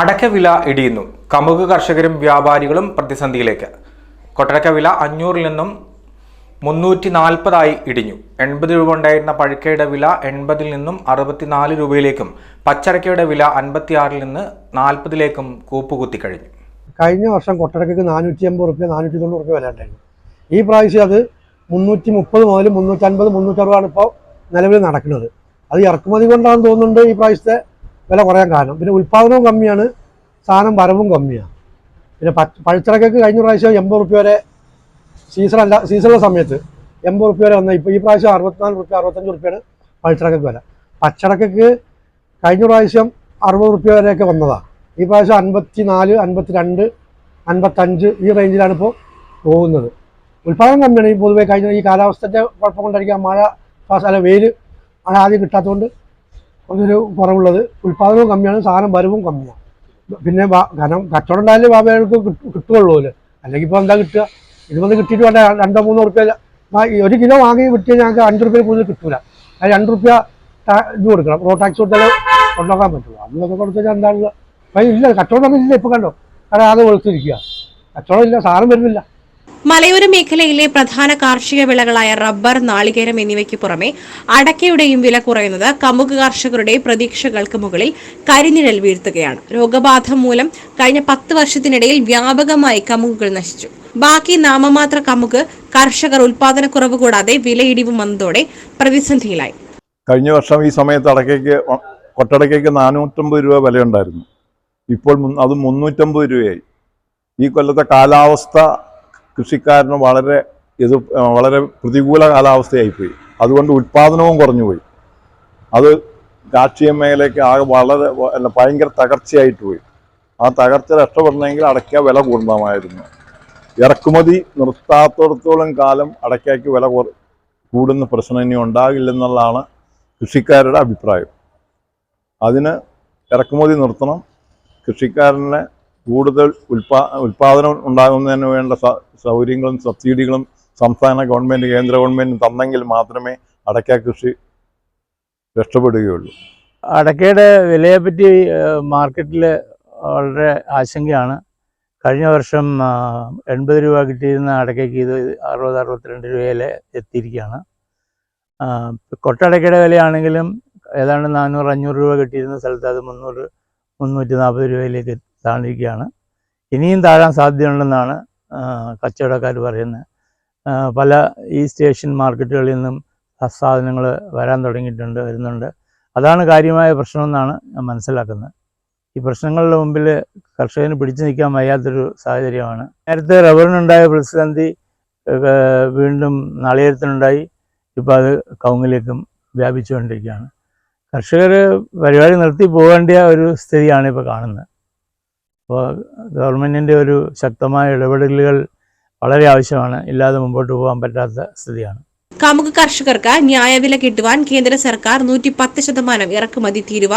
അടക്ക വില ഇടിയുന്നു. കമുക് കർഷകരും വ്യാപാരികളും പ്രതിസന്ധിയിലേക്ക്. കൊട്ടടക്ക വില അഞ്ഞൂറിൽ നിന്നും മുന്നൂറ്റി നാൽപ്പതായി ഇടിഞ്ഞു. എൺപത് രൂപ ഉണ്ടായിരുന്ന പഴുക്കയുടെ വില എൺപതിൽ നിന്നും അറുപത്തിനാല് രൂപയിലേക്കും പച്ചരക്കയുടെ വില അൻപത്തിയാറിൽ നിന്ന് നാൽപ്പതിലേക്കും കൂപ്പുകുത്തി കഴിഞ്ഞു. കഴിഞ്ഞ വർഷം കൊട്ടടക്കയ്ക്ക് നാനൂറ്റി അമ്പത് റുപ്യ നാനൂറ്റി തൊണ്ണൂറ് റുപ്യ വില ഉണ്ടായിരുന്നു. ഈ പ്രാവശ്യം അത് മുന്നൂറ്റി മുപ്പത് മുതൽ മുന്നൂറ്റൻപത് മുന്നൂറ്ററുപതാണ് ഇപ്പോൾ നിലവിൽ നടക്കുന്നത്. അത് ഇറക്കുമതി കൊണ്ടാണെന്ന് തോന്നുന്നുണ്ട് ഈ പ്രാവശ്യത്തെ വില കുറയാൻ കാരണം. പിന്നെ ഉൽപ്പാദനവും കമ്മിയാണ് സാധനം വരവും കമ്മിയാണ് പിന്നെ പച്ച പഴച്ചിറക്കൊക്കെ കഴിഞ്ഞ പ്രാവശ്യം എൺപത് റുപ്യ വരെ സീസൺ അല്ല സീസണുള്ള സമയത്ത് എൺപത് റുപ്യ വരെ വന്ന ഇപ്പോൾ ഈ പ്രാവശ്യം അറുപത്തിനാല് റുപ്യ അറുപത്തഞ്ച് റുപ്യാണ് പഴുത്തിറക്കൊക്കെ വില. പച്ചടക്കൊക്കെ കഴിഞ്ഞ പ്രാവശ്യം അറുപത് റുപ്യ വരെയൊക്കെ വന്നതാണ് ഈ പ്രാവശ്യം അൻപത്തി നാല് അൻപത്തി രണ്ട് അൻപത്തഞ്ച് ഈ റേഞ്ചിലാണ് ഇപ്പോൾ പോകുന്നത്. ഉൽപ്പാദനം കമ്മിയാണ് ഈ പൊതുവെ കഴിഞ്ഞ ഈ കാലാവസ്ഥന്റെ കുഴപ്പം കൊണ്ടായിരിക്കാം മഴ അല്ല വെയിൽ മഴ ആദ്യം കിട്ടാത്തതുകൊണ്ട് കുറച്ചൊരു കുറവുള്ളത് ഉൽപ്പാദനവും കമ്മിയാണ് സാധനം വരവും കമ്മിയാണ് പിന്നെ കാരണം കച്ചവടം ഉണ്ടായാലേ വ്യാപാരികൾക്ക് കിട്ടുകയുള്ളൂ അല്ലേ അല്ലെങ്കിൽ ഇപ്പോൾ എന്താ കിട്ടുക? ഇത് വന്ന് കിട്ടിയിട്ട് വേണ്ട രണ്ടോ മൂന്നോ റുപ്യ ഒരു കിലോ വാങ്ങി കിട്ടിയാൽ ഞങ്ങൾക്ക് അഞ്ച് റുപ്യ കൂടുതൽ കിട്ടൂല. അത് രണ്ട് റുപ്യ ഇത് കൊടുക്കണം. റോഡ് ടാക്സ് കൊടുത്താലേ കൊണ്ടുപോകാൻ പറ്റുള്ളൂ. അന്നൊക്കെ കൊടുത്താൽ എന്താണുള്ളത് അപ്പം ഇല്ല കച്ചവടം ഇല്ല ഇപ്പം കണ്ടോ? കാരണം അത് വെളുത്തിരിക്കുക. കച്ചവടം ഇല്ല സാധനം വരുന്നില്ല. മലയോര മേഖലയിലെ പ്രധാന കാർഷിക വിളകളായ റബ്ബർ നാളികേരം എന്നിവയ്ക്ക് പുറമെ അടക്കയുടെയും വില കുറയുന്നത് കമുക് കർഷകരുടെ പ്രതീക്ഷകൾക്ക് മുകളിൽ കരിനിഴൽ വീഴ്ത്തുകയാണ്. രോഗബാധ മൂലം കഴിഞ്ഞ പത്ത് വർഷത്തിനിടയിൽ വ്യാപകമായി കമുകുകൾ നശിച്ചു. ബാക്കി നാമമാത്ര കമുക് കർഷകർ ഉൽപാദനക്കുറവ് കൂടാതെ വിലയിടിവ് വന്നതോടെ പ്രതിസന്ധിയിലായി. കഴിഞ്ഞ വർഷം ഈ സമയത്ത് അടക്കയ്ക്ക് കൊട്ടടക്കയ്ക്ക് നാനൂറ്റമ്പത് രൂപ വിലയുണ്ടായിരുന്നു. ഇപ്പോൾ അത് മുന്നൂറ്റമ്പത് രൂപയായി. ഈ കൊല്ലത്തെ കാലാവസ്ഥ കൃഷിക്കാരന് വളരെ ഇത് വളരെ പ്രതികൂല കാലാവസ്ഥയായിപ്പോയി. അതുകൊണ്ട് ഉൽപ്പാദനവും കുറഞ്ഞുപോയി. അത് കാർഷിക മേഖലയ്ക്ക് ആകെ വളരെ ഭയങ്കര തകർച്ചയായിട്ട് പോയി ആ തകർച്ച രക്ഷപ്പെടണമെങ്കിൽ അടയ്ക്ക വില കൂടുന്നതായിരുന്നു. ഇറക്കുമതി നിർത്താത്തിടത്തോളം കാലം അടയ്ക്കയ്ക്ക് വില കൂടുന്ന പ്രശ്നം ഇനി ഉണ്ടാകില്ലെന്നുള്ളതാണ് കൃഷിക്കാരുടെ അഭിപ്രായം. അതിന് ഇറക്കുമതി നിർത്തണം. കൃഷിക്കാരനെ കൂടുതൽ ഉൽപാ ഉൽപാദനം ഉണ്ടാകുന്നതിന് വേണ്ട സൗകര്യങ്ങളും സബ്സിഡികളും സംസ്ഥാന ഗവൺമെന്റ് കേന്ദ്ര ഗവൺമെന്റ് തന്നെങ്കിൽ മാത്രമേ അടയ്ക്ക കൃഷി രക്ഷപ്പെടുകയുള്ളൂ. അടക്കയുടെ വിലയെപ്പറ്റി മാർക്കറ്റിൽ വളരെ ആശങ്കയാണ്. കഴിഞ്ഞ വർഷം എൺപത് രൂപ കിട്ടിയിരുന്ന അടക്കയ്ക്ക് ഇത് അറുപത് അറുപത്തിരണ്ട് രൂപയിൽ എത്തിയിരിക്കുകയാണ്. കൊട്ടടയ്ക്കയുടെ വിലയാണെങ്കിലും ഏതാണ്ട് നാനൂറ് അഞ്ഞൂറ് രൂപ കിട്ടിയിരുന്ന സ്ഥലത്ത് അത് മുന്നൂറ് മുന്നൂറ്റി നാൽപ്പത് രൂപയിലേക്ക് താണിരിക്കുകയാണ് ഇനിയും താഴാൻ സാധ്യതയുണ്ടെന്നാണ് കച്ചവടക്കാർ പറയുന്നത്. പല ഈ സ്റ്റേഷൻ മാർക്കറ്റുകളിൽ നിന്നും സാധനങ്ങൾ വരാൻ തുടങ്ങിയിട്ടുണ്ട് വരുന്നുണ്ട്. അതാണ് കാര്യമായ പ്രശ്നമെന്നാണ് ഞാൻ മനസ്സിലാക്കുന്നത്. ഈ പ്രശ്നങ്ങളുടെ മുമ്പിൽ കർഷകന് പിടിച്ചു നിൽക്കാൻ വയ്യാത്തൊരു സാഹചര്യമാണ്. നേരത്തെ റബ്ബറിനുണ്ടായ പ്രതിസന്ധി വീണ്ടും നാളികേരത്തിനുണ്ടായി. ഇപ്പോൾ അത് കൗങ്ങിലേക്കും വ്യാപിച്ചുകൊണ്ടിരിക്കുകയാണ്. കർഷകർ പരിപാടി നിർത്തി പോകേണ്ട ഒരു സ്ഥിതിയാണ് ഇപ്പോൾ കാണുന്നത്. അപ്പോൾ ഗവൺമെന്റിന്റെ ഒരു ശക്തമായ ഇടപെടലുകൾ വളരെ ആവശ്യമാണ്. ഇല്ലാതെ മുമ്പോട്ട് പോകാൻ പറ്റാത്ത സ്ഥിതിയാണ്. കമുക് കർഷകർക്ക് ന്യായവില കിട്ടുവാൻ കേന്ദ്ര സർക്കാർ നൂറ്റി പത്ത് ശതമാനം ഇറക്കുമതി തീരുവ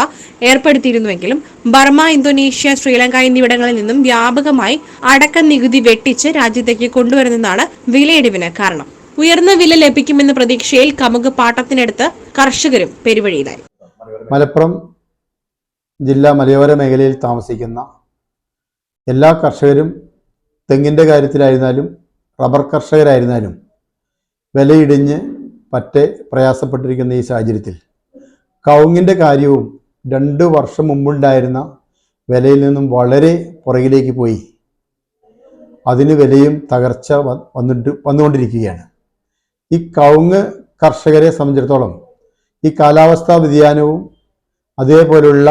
ഏർപ്പെടുത്തിയിരുന്നുവെങ്കിലും ബർമ ഇന്തോനേഷ്യ ശ്രീലങ്ക എന്നിവിടങ്ങളിൽ നിന്നും വ്യാപകമായി അടക്ക നികുതി വെട്ടിച്ച് രാജ്യത്തേക്ക് കൊണ്ടുവരുന്നതാണ് വിലയിടിവിന് കാരണം. ഉയർന്ന വില ലഭിക്കുമെന്ന പ്രതീക്ഷയിൽ കമുക് പാട്ടത്തിനടുത്ത് കർഷകരും പെരുവഴിയിലായി. മലപ്പുറം ജില്ലാ മലയോര മേഖലയിൽ താമസിക്കുന്ന എല്ലാ കർഷകരും തെങ്ങിന്റെ കാര്യത്തിലായിരുന്നാലും റബ്ബർ കർഷകരായിരുന്നാലും വിലയിടിഞ്ഞ് പറ്റെ പ്രയാസപ്പെട്ടിരിക്കുന്ന ഈ സാഹചര്യത്തിൽ കവുങ്ങിന്റെ കാര്യവും രണ്ട് വർഷം മുമ്പുണ്ടായിരുന്ന വിലയിൽ നിന്നും വളരെ പുറകിലേക്ക് പോയി. അതിന് വിലയും തകർച്ച വന്നിട്ട് വന്നുകൊണ്ടിരിക്കുകയാണ്. ഈ കവുങ്ങ് കർഷകരെ സംബന്ധിച്ചിടത്തോളം ഈ കാലാവസ്ഥാ വ്യതിയാനവും അതേപോലുള്ള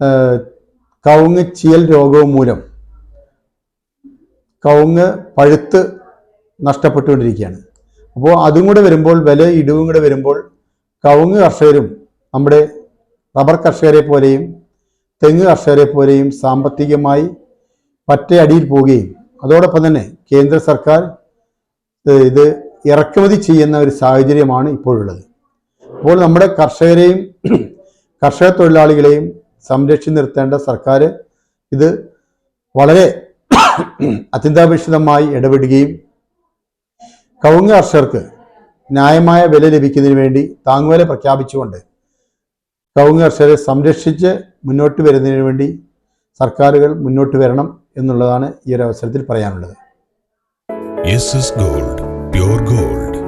ഏഹ്, കവുങ്ങ് ചിയൽ രോഗവും മൂലം കവുങ്ങ് പഴുത്ത് നഷ്ടപ്പെട്ടുകൊണ്ടിരിക്കുകയാണ്. അപ്പോൾ അതും കൂടെ വരുമ്പോൾ വില ഇടിവും കൂടെ വരുമ്പോൾ കവുങ്ങ് കർഷകരും നമ്മുടെ റബ്ബർ കർഷകരെ പോലെയും തെങ്ങ് കർഷകരെ പോലെയും സാമ്പത്തികമായി പറ്റേ അടിയിൽ പോവുകയും അതോടൊപ്പം തന്നെ കേന്ദ്ര സർക്കാർ ഇത് ഇറക്കുമതി ചെയ്യുന്ന ഒരു സാഹചര്യമാണ് ഇപ്പോഴുള്ളത്. അപ്പോൾ നമ്മുടെ കർഷകരെയും കർഷക തൊഴിലാളികളെയും സംരക്ഷിച്ച് നിർത്തേണ്ട സർക്കാർ ഇത് വളരെ അത്യന്താപേക്ഷിതമായി ഇടപെടുകയും കവുങ്ങ് കർഷകർക്ക് ന്യായമായ വില ലഭിക്കുന്നതിന് വേണ്ടി താങ്ങുവില പ്രഖ്യാപിച്ചുകൊണ്ട് കവുങ്ങ് കർഷകരെ സംരക്ഷിച്ച് മുന്നോട്ട് വരുന്നതിന് വേണ്ടി സർക്കാരുകൾ മുന്നോട്ട് വരണം എന്നുള്ളതാണ് ഈ ഒരു അവസരത്തിൽ പറയാനുള്ളത്. Gold gold.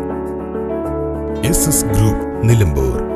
ഗ്രൂപ്പ് നിലമ്പൂർ.